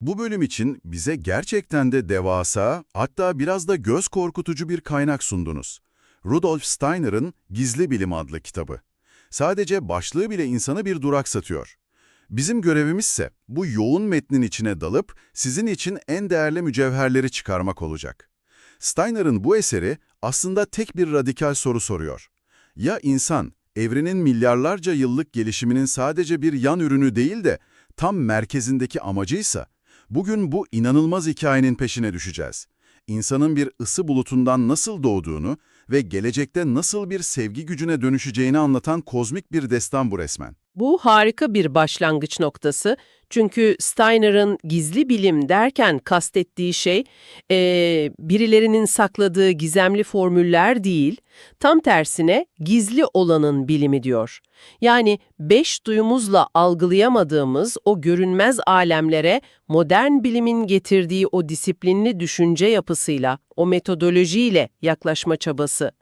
Bu bölüm için bize gerçekten de devasa, hatta biraz da göz korkutucu bir kaynak sundunuz. Rudolf Steiner'ın Gizli Bilim adlı kitabı. Sadece başlığı bile insanı bir duraksatıyor. Bizim görevimizse bu yoğun metnin içine dalıp sizin için en değerli mücevherleri çıkarmak olacak. Steiner'ın bu eseri aslında tek bir radikal soru soruyor. Ya insan, evrenin milyarlarca yıllık gelişiminin sadece bir yan ürünü değil de tam merkezindeki amacıysa, bugün bu inanılmaz hikayenin peşine düşeceğiz. İnsanın bir ısı bulutundan nasıl doğduğunu ve gelecekte nasıl bir sevgi gücüne dönüşeceğini anlatan kozmik bir destan bu resmen. Bu harika bir başlangıç noktası. Çünkü Steiner'ın gizli bilim derken kastettiği şey eee, birilerinin sakladığı gizemli formüller değil, tam tersine gizli olanın bilimi diyor. Yani beş duyumuzla algılayamadığımız o görünmez alemlere modern bilimin getirdiği o disiplinli düşünce yapısıyla, o metodolojiyle yaklaşma çabası.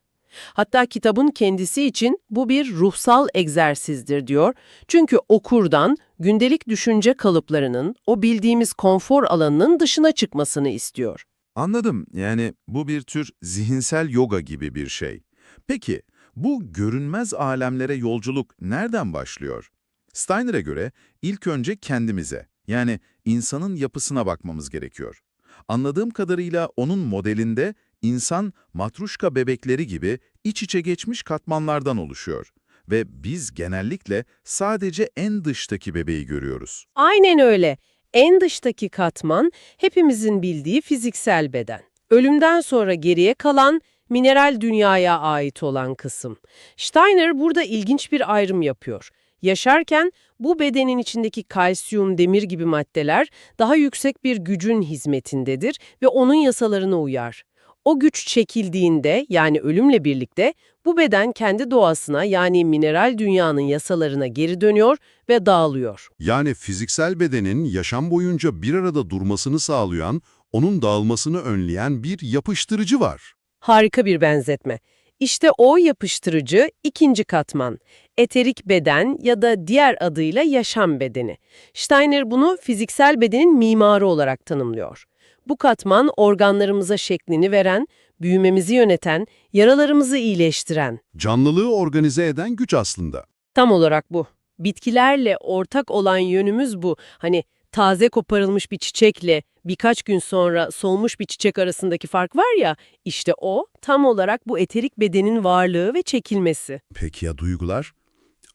Hatta kitabın kendisi için bu bir ruhsal egzersizdir diyor. Çünkü okurdan gündelik düşünce kalıplarının, o bildiğimiz konfor alanının dışına çıkmasını istiyor. Anladım. Yani bu bir tür zihinsel yoga gibi bir şey. Peki, bu görünmez alemlere yolculuk nereden başlıyor? Steiner'e göre ilk önce kendimize, yani insanın yapısına bakmamız gerekiyor. Anladığım kadarıyla onun modelinde insan matruşka bebekleri gibi iç içe geçmiş katmanlardan oluşuyor. Ve biz genellikle sadece en dıştaki bebeği görüyoruz. Aynen öyle. En dıştaki katman hepimizin bildiği fiziksel beden. Ölümden sonra geriye kalan mineral dünyaya ait olan kısım. Steiner burada ilginç bir ayrım yapıyor. Yaşarken bu bedenin içindeki kalsiyum, demir gibi maddeler daha yüksek bir gücün hizmetindedir ve onun yasalarına uyar. O güç çekildiğinde yani ölümle birlikte bu beden kendi doğasına yani mineral dünyanın yasalarına geri dönüyor ve dağılıyor. Yani fiziksel bedenin yaşam boyunca bir arada durmasını sağlayan, onun dağılmasını önleyen bir yapıştırıcı var. Harika bir benzetme. İşte o yapıştırıcı ikinci katman. Eterik beden ya da diğer adıyla yaşam bedeni. Steiner bunu fiziksel bedenin mimarı olarak tanımlıyor. Bu katman organlarımıza şeklini veren, büyümemizi yöneten, yaralarımızı iyileştiren. Canlılığı organize eden güç aslında. Tam olarak bu. Bitkilerle ortak olan yönümüz bu. Hani taze koparılmış bir çiçekle birkaç gün sonra solmuş bir çiçek arasındaki fark var ya, işte o tam olarak bu eterik bedenin varlığı ve çekilmesi. Peki ya duygular?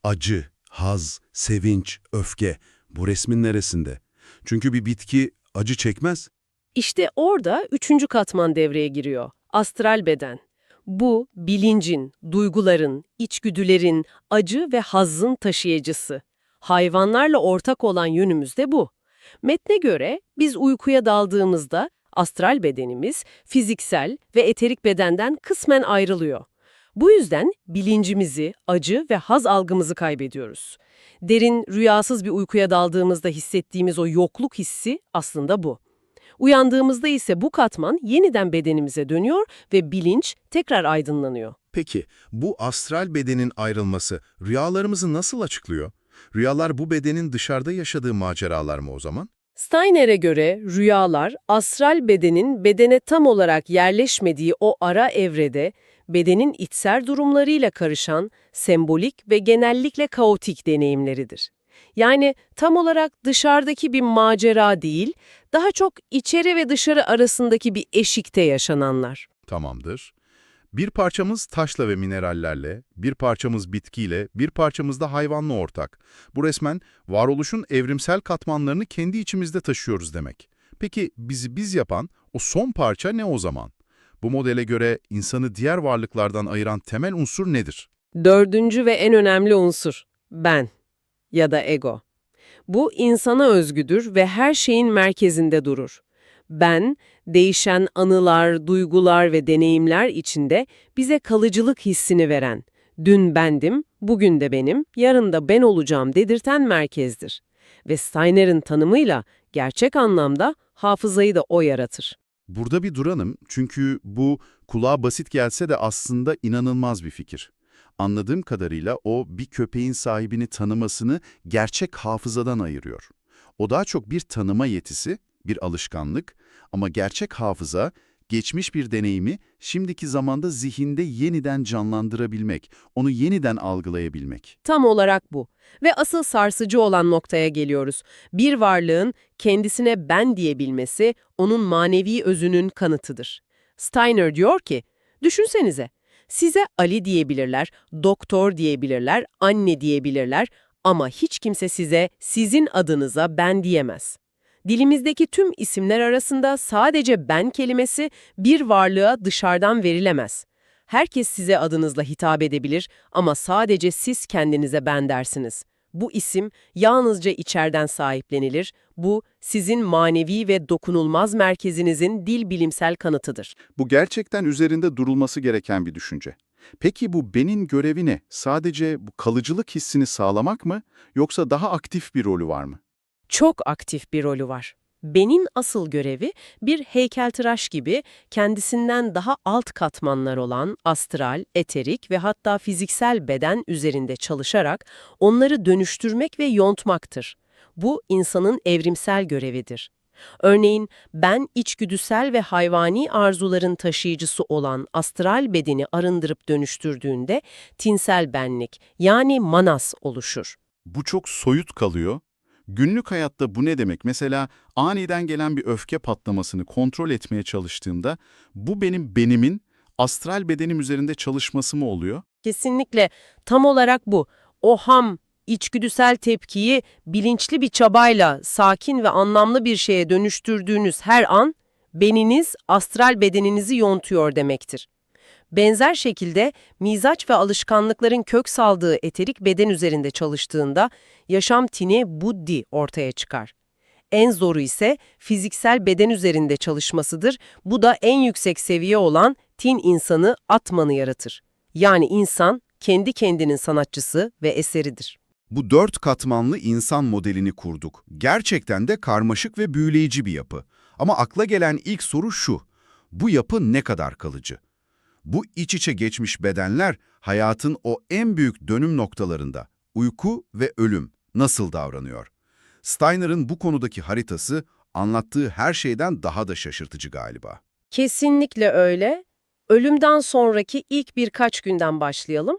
Acı, haz, sevinç, öfke bu resmin neresinde? Çünkü bir bitki acı çekmez. İşte orada üçüncü katman devreye giriyor. Astral beden. Bu, bilincin, duyguların, içgüdülerin, acı ve hazzın taşıyıcısı. Hayvanlarla ortak olan yönümüz de bu. Metne göre biz uykuya daldığımızda astral bedenimiz fiziksel ve eterik bedenden kısmen ayrılıyor. Bu yüzden bilincimizi, acı ve haz algımızı kaybediyoruz. Derin, rüyasız bir uykuya daldığımızda hissettiğimiz o yokluk hissi aslında bu. Uyandığımızda ise bu katman yeniden bedenimize dönüyor ve bilinç tekrar aydınlanıyor. Peki, bu astral bedenin ayrılması rüyalarımızı nasıl açıklıyor? Rüyalar bu bedenin dışarıda yaşadığı maceralar mı o zaman? Steiner'e göre rüyalar, astral bedenin bedene tam olarak yerleşmediği o ara evrede, bedenin içsel durumlarıyla karışan, sembolik ve genellikle kaotik deneyimleridir. Yani tam olarak dışarıdaki bir macera değil, daha çok içeri ve dışarı arasındaki bir eşikte yaşananlar. Tamamdır. Bir parçamız taşla ve minerallerle, bir parçamız bitkiyle, bir parçamız da hayvanla ortak. Bu resmen varoluşun evrimsel katmanlarını kendi içimizde taşıyoruz demek. Peki bizi biz yapan o son parça ne o zaman? Bu modele göre insanı diğer varlıklardan ayıran temel unsur nedir? Dördüncü ve en önemli unsur, ben ya da ego. Bu insana özgüdür ve her şeyin merkezinde durur. Ben, değişen anılar, duygular ve deneyimler içinde bize kalıcılık hissini veren, dün bendim, bugün de benim, yarın da ben olacağım dedirten merkezdir. Ve Steiner'in tanımıyla gerçek anlamda hafızayı da o yaratır. Burada bir duranım çünkü bu kulağa basit gelse de aslında inanılmaz bir fikir. Anladığım kadarıyla o bir köpeğin sahibini tanımasını gerçek hafızadan ayırıyor. O daha çok bir tanıma yetisi, bir alışkanlık ama gerçek hafıza, geçmiş bir deneyimi şimdiki zamanda zihinde yeniden canlandırabilmek, onu yeniden algılayabilmek. Tam olarak bu. Ve asıl sarsıcı olan noktaya geliyoruz. Bir varlığın kendisine ben diyebilmesi onun manevi özünün kanıtıdır. Steiner diyor ki, düşünsenize, size Ali diyebilirler, doktor diyebilirler, anne diyebilirler ama hiç kimse size sizin adınıza ben diyemez. Dilimizdeki tüm isimler arasında sadece ben kelimesi bir varlığa dışarıdan verilemez. Herkes size adınızla hitap edebilir ama sadece siz kendinize ben dersiniz. Bu isim yalnızca içeriden sahiplenilir. Bu sizin manevi ve dokunulmaz merkezinizin dil bilimsel kanıtıdır. Bu gerçekten üzerinde durulması gereken bir düşünce. Peki bu benin görevi ne? Sadece bu kalıcılık hissini sağlamak mı yoksa daha aktif bir rolü var mı? Çok aktif bir rolü var. Benin asıl görevi bir heykeltıraş gibi kendisinden daha alt katmanlar olan astral, eterik ve hatta fiziksel beden üzerinde çalışarak onları dönüştürmek ve yontmaktır. Bu insanın evrimsel görevidir. Örneğin ben içgüdüsel ve hayvani arzuların taşıyıcısı olan astral bedeni arındırıp dönüştürdüğünde tinsel benlik yani manas oluşur. Bu çok soyut kalıyor. Günlük hayatta bu ne demek? Mesela aniden gelen bir öfke patlamasını kontrol etmeye çalıştığımda bu benim benimin astral bedenim üzerinde çalışması mı oluyor? Kesinlikle tam olarak bu. O ham, içgüdüsel tepkiyi bilinçli bir çabayla sakin ve anlamlı bir şeye dönüştürdüğünüz her an, beniniz astral bedeninizi yontuyor demektir. Benzer şekilde mizaç ve alışkanlıkların kök saldığı eterik beden üzerinde çalıştığında yaşam tini buddhi ortaya çıkar. En zoru ise fiziksel beden üzerinde çalışmasıdır. Bu da en yüksek seviye olan tin insanı atmanı yaratır. Yani insan kendi kendinin sanatçısı ve eseridir. Bu dört katmanlı insan modelini kurduk. Gerçekten de karmaşık ve büyüleyici bir yapı. Ama akla gelen ilk soru şu. Bu yapı ne kadar kalıcı? Bu iç içe geçmiş bedenler hayatın o en büyük dönüm noktalarında, uyku ve ölüm nasıl davranıyor? Steiner'ın bu konudaki haritası anlattığı her şeyden daha da şaşırtıcı galiba. Kesinlikle öyle. Ölümden sonraki ilk birkaç günden başlayalım.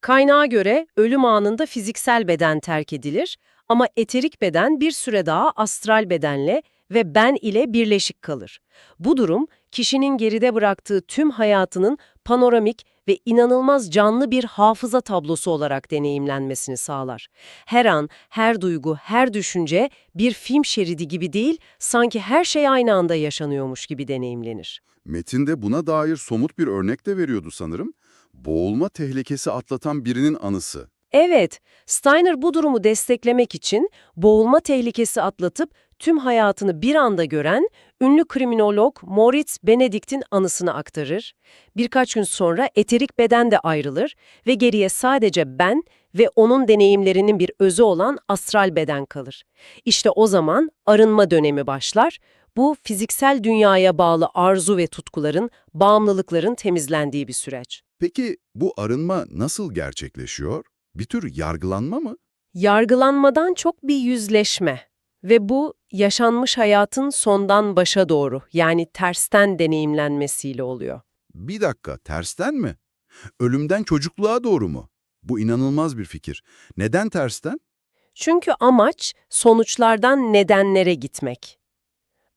Kaynağa göre ölüm anında fiziksel beden terk edilir ama eterik beden bir süre daha astral bedenle ve ben ile birleşik kalır. Bu durum kişinin geride bıraktığı tüm hayatının panoramik ve inanılmaz canlı bir hafıza tablosu olarak deneyimlenmesini sağlar. Her an, her duygu, her düşünce bir film şeridi gibi değil, sanki her şey aynı anda yaşanıyormuş gibi deneyimlenir. Metinde buna dair somut bir örnek de veriyordu sanırım. Boğulma tehlikesi atlatan birinin anısı. Evet, Steiner bu durumu desteklemek için boğulma tehlikesi atlatıp tüm hayatını bir anda gören ünlü kriminolog Moritz Benedict'in anısını aktarır. Birkaç gün sonra eterik beden de ayrılır ve geriye sadece ben ve onun deneyimlerinin bir özü olan astral beden kalır. İşte o zaman arınma dönemi başlar. Bu fiziksel dünyaya bağlı arzu ve tutkuların, bağımlılıkların temizlendiği bir süreç. Peki bu arınma nasıl gerçekleşiyor? Bir tür yargılanma mı? Yargılanmadan çok bir yüzleşme ve bu yaşanmış hayatın sondan başa doğru yani tersten deneyimlenmesiyle oluyor. Bir dakika, tersten mi? Ölümden çocukluğa doğru mu? Bu inanılmaz bir fikir. Neden tersten? Çünkü amaç sonuçlardan nedenlere gitmek.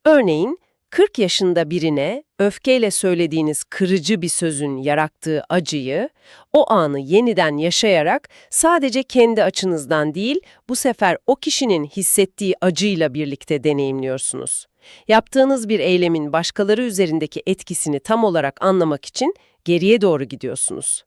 Örneğin 40 yaşında birine öfkeyle söylediğiniz kırıcı bir sözün yarattığı acıyı, o anı yeniden yaşayarak sadece kendi açınızdan değil, bu sefer o kişinin hissettiği acıyla birlikte deneyimliyorsunuz. Yaptığınız bir eylemin başkaları üzerindeki etkisini tam olarak anlamak için geriye doğru gidiyorsunuz.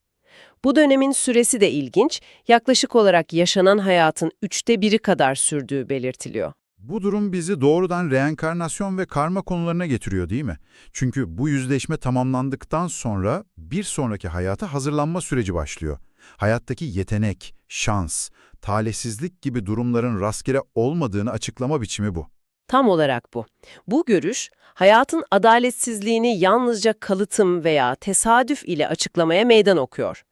Bu dönemin süresi de ilginç, yaklaşık olarak yaşanan hayatın üçte biri kadar sürdüğü belirtiliyor. Bu durum bizi doğrudan reenkarnasyon ve karma konularına getiriyor değil mi? Çünkü bu yüzleşme tamamlandıktan sonra bir sonraki hayata hazırlanma süreci başlıyor. Hayattaki yetenek, şans, talihsizlik gibi durumların rastgele olmadığını açıklama biçimi bu. Tam olarak bu. Bu görüş, hayatın adaletsizliğini yalnızca kalıtım veya tesadüf ile açıklamaya meydan okuyor.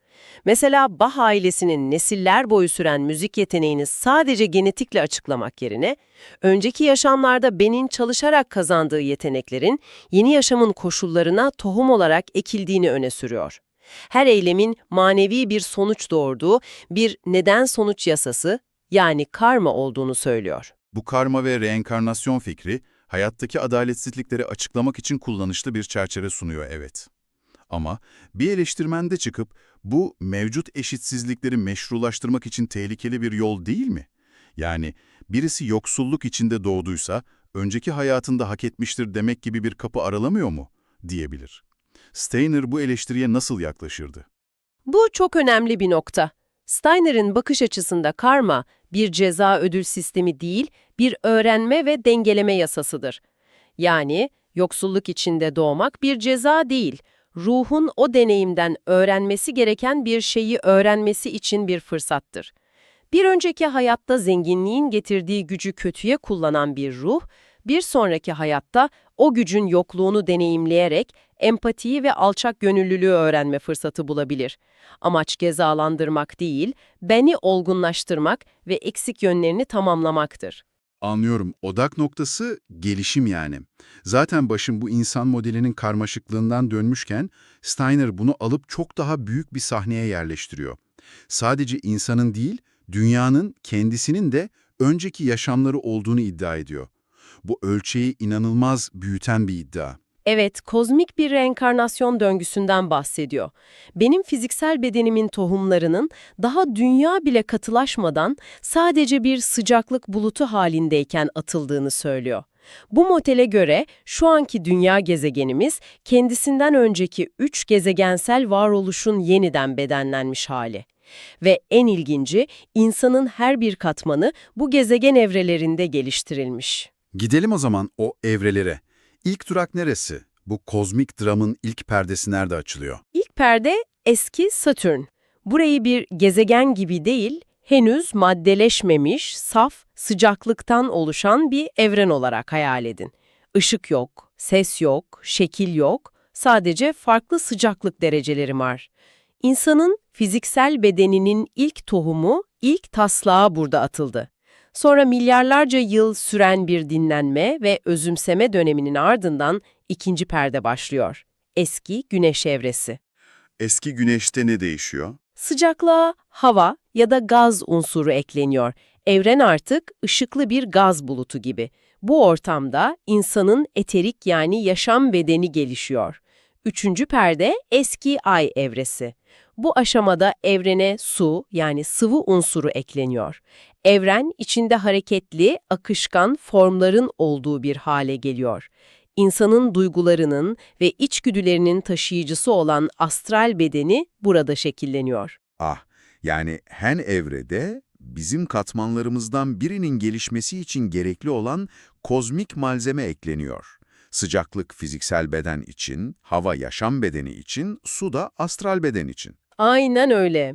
Mesela Bach ailesinin nesiller boyu süren müzik yeteneğini sadece genetikle açıklamak yerine, önceki yaşamlarda Ben'in çalışarak kazandığı yeteneklerin yeni yaşamın koşullarına tohum olarak ekildiğini öne sürüyor. Her eylemin manevi bir sonuç doğurduğu bir neden-sonuç yasası, yani karma olduğunu söylüyor. Bu karma ve reenkarnasyon fikri, hayattaki adaletsizlikleri açıklamak için kullanışlı bir çerçeve sunuyor evet. Ama bir eleştirmen de çıkıp bu mevcut eşitsizlikleri meşrulaştırmak için tehlikeli bir yol değil mi? Yani birisi yoksulluk içinde doğduysa önceki hayatında hak etmiştir demek gibi bir kapı aralamıyor mu? diyebilir. Steiner bu eleştiriye nasıl yaklaşırdı? Bu çok önemli bir nokta. Steiner'in bakış açısında karma, bir ceza ödül sistemi değil, bir öğrenme ve dengeleme yasasıdır. Yani yoksulluk içinde doğmak bir ceza değil, ruhun o deneyimden öğrenmesi gereken bir şeyi öğrenmesi için bir fırsattır. Bir önceki hayatta zenginliğin getirdiği gücü kötüye kullanan bir ruh, bir sonraki hayatta o gücün yokluğunu deneyimleyerek empatiyi ve alçak gönüllülüğü öğrenme fırsatı bulabilir. Amaç cezalandırmak değil, beni olgunlaştırmak ve eksik yönlerini tamamlamaktır. Anlıyorum. Odak noktası gelişim yani. Zaten başım bu insan modelinin karmaşıklığından dönmüşken Steiner bunu alıp çok daha büyük bir sahneye yerleştiriyor. Sadece insanın değil, dünyanın kendisinin de önceki yaşamları olduğunu iddia ediyor. Bu ölçeği inanılmaz büyüten bir iddia. Evet, kozmik bir reenkarnasyon döngüsünden bahsediyor. Benim fiziksel bedenimin tohumlarının daha dünya bile katılaşmadan sadece bir sıcaklık bulutu halindeyken atıldığını söylüyor. Bu modele göre şu anki dünya gezegenimiz kendisinden önceki üç gezegensel varoluşun yeniden bedenlenmiş hali. Ve en ilginci, insanın her bir katmanı bu gezegen evrelerinde geliştirilmiş. Gidelim o zaman o evrelere. İlk durak neresi? Bu kozmik dramın ilk perdesi nerede açılıyor? İlk perde eski Satürn. Burayı bir gezegen gibi değil, henüz maddeleşmemiş, saf, sıcaklıktan oluşan bir evren olarak hayal edin. Işık yok, ses yok, şekil yok, sadece farklı sıcaklık dereceleri var. İnsanın fiziksel bedeninin ilk tohumu, ilk taslağı burada atıldı. Sonra milyarlarca yıl süren bir dinlenme ve özümseme döneminin ardından ikinci perde başlıyor. Eski güneş evresi. Eski güneşte ne değişiyor? Sıcaklığa hava ya da gaz unsuru ekleniyor. Evren artık ışıklı bir gaz bulutu gibi. Bu ortamda insanın eterik yani yaşam bedeni gelişiyor. Üçüncü perde eski ay evresi. Bu aşamada evrene su yani sıvı unsuru ekleniyor. Evren içinde hareketli, akışkan formların olduğu bir hale geliyor. İnsanın duygularının ve içgüdülerinin taşıyıcısı olan astral bedeni burada şekilleniyor. Ah, yani her evrede bizim katmanlarımızdan birinin gelişmesi için gerekli olan kozmik malzeme ekleniyor. Sıcaklık fiziksel beden için, hava yaşam bedeni için, su da astral beden için. Aynen öyle.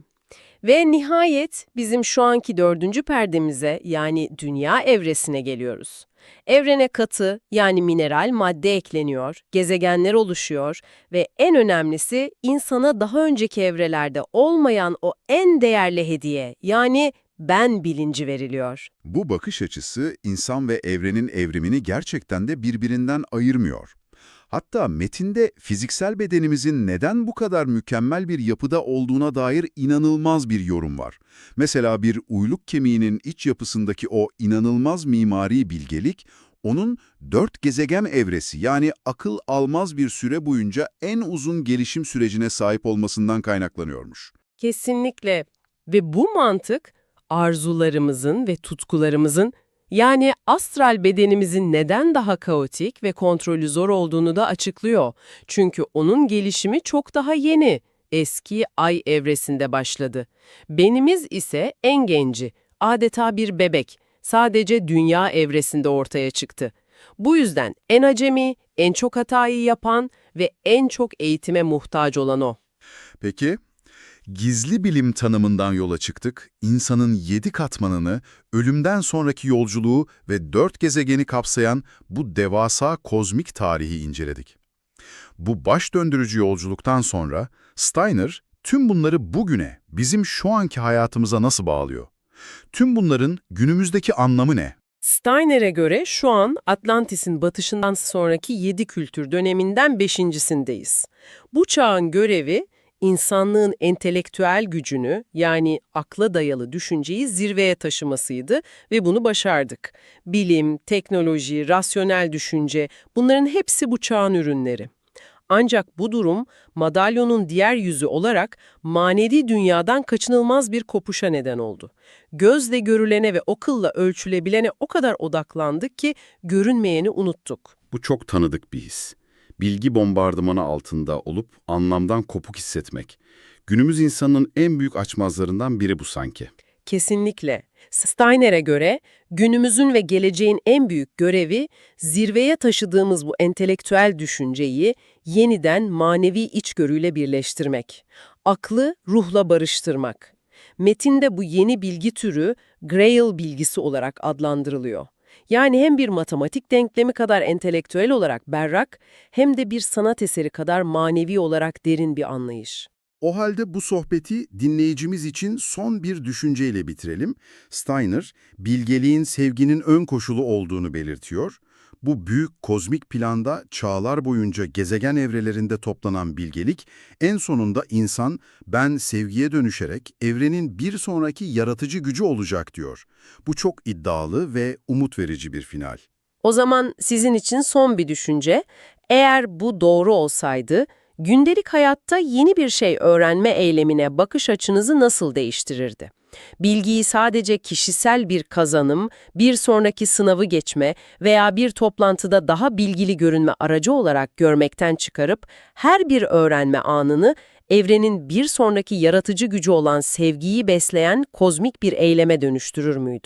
Ve nihayet bizim şu anki dördüncü perdemize yani dünya evresine geliyoruz. Evrene katı yani mineral madde ekleniyor, gezegenler oluşuyor ve en önemlisi insana daha önceki evrelerde olmayan o en değerli hediye yani ben bilinci veriliyor. Bu bakış açısı insan ve evrenin evrimini gerçekten de birbirinden ayırmıyor. Hatta metinde fiziksel bedenimizin neden bu kadar mükemmel bir yapıda olduğuna dair inanılmaz bir yorum var. Mesela bir uyluk kemiğinin iç yapısındaki o inanılmaz mimari bilgelik, onun dört gezegen evresi yani akıl almaz bir süre boyunca en uzun gelişim sürecine sahip olmasından kaynaklanıyormuş. Kesinlikle. Ve bu mantık arzularımızın ve tutkularımızın yani astral bedenimizin neden daha kaotik ve kontrolü zor olduğunu da açıklıyor. Çünkü onun gelişimi çok daha yeni. Eski ay evresinde başladı. Benimiz ise en genci, adeta bir bebek. Sadece dünya evresinde ortaya çıktı. Bu yüzden en acemi, en çok hatayı yapan ve en çok eğitime muhtaç olan o. Peki, gizli bilim tanımından yola çıktık, insanın yedi katmanını, ölümden sonraki yolculuğu ve dört gezegeni kapsayan bu devasa kozmik tarihi inceledik. Bu baş döndürücü yolculuktan sonra Steiner, tüm bunları bugüne, bizim şu anki hayatımıza nasıl bağlıyor? Tüm bunların günümüzdeki anlamı ne? Steiner'e göre şu an Atlantis'in batışından sonraki yedi kültür döneminden beşincisindeyiz. Bu çağın görevi insanlığın entelektüel gücünü yani akla dayalı düşünceyi zirveye taşımasıydı ve bunu başardık. Bilim, teknoloji, rasyonel düşünce bunların hepsi bu çağın ürünleri. Ancak bu durum madalyonun diğer yüzü olarak manevi dünyadan kaçınılmaz bir kopuşa neden oldu. Gözle görülene ve akılla ölçülebilene o kadar odaklandık ki görünmeyeni unuttuk. Bu çok tanıdık bir his. Bilgi bombardımanı altında olup anlamdan kopuk hissetmek. Günümüz insanının en büyük açmazlarından biri bu sanki. Kesinlikle. Steiner'e göre günümüzün ve geleceğin en büyük görevi zirveye taşıdığımız bu entelektüel düşünceyi yeniden manevi içgörüyle birleştirmek. Aklı ruhla barıştırmak. Metinde bu yeni bilgi türü Grail bilgisi olarak adlandırılıyor. Yani hem bir matematik denklemi kadar entelektüel olarak berrak hem de bir sanat eseri kadar manevi olarak derin bir anlayış. O halde bu sohbeti dinleyicimiz için son bir düşünceyle bitirelim. Steiner, bilgeliğin sevginin ön koşulu olduğunu belirtiyor. Bu büyük kozmik planda çağlar boyunca gezegen evrelerinde toplanan bilgelik, en sonunda insan, ben sevgiye dönüşerek evrenin bir sonraki yaratıcı gücü olacak diyor. Bu çok iddialı ve umut verici bir final. O zaman sizin için son bir düşünce. Eğer bu doğru olsaydı, gündelik hayatta yeni bir şey öğrenme eylemine bakış açınızı nasıl değiştirirdi? Bilgiyi sadece kişisel bir kazanım, bir sonraki sınavı geçme veya bir toplantıda daha bilgili görünme aracı olarak görmekten çıkarıp her bir öğrenme anını evrenin bir sonraki yaratıcı gücü olan sevgiyi besleyen kozmik bir eyleme dönüştürür müydü?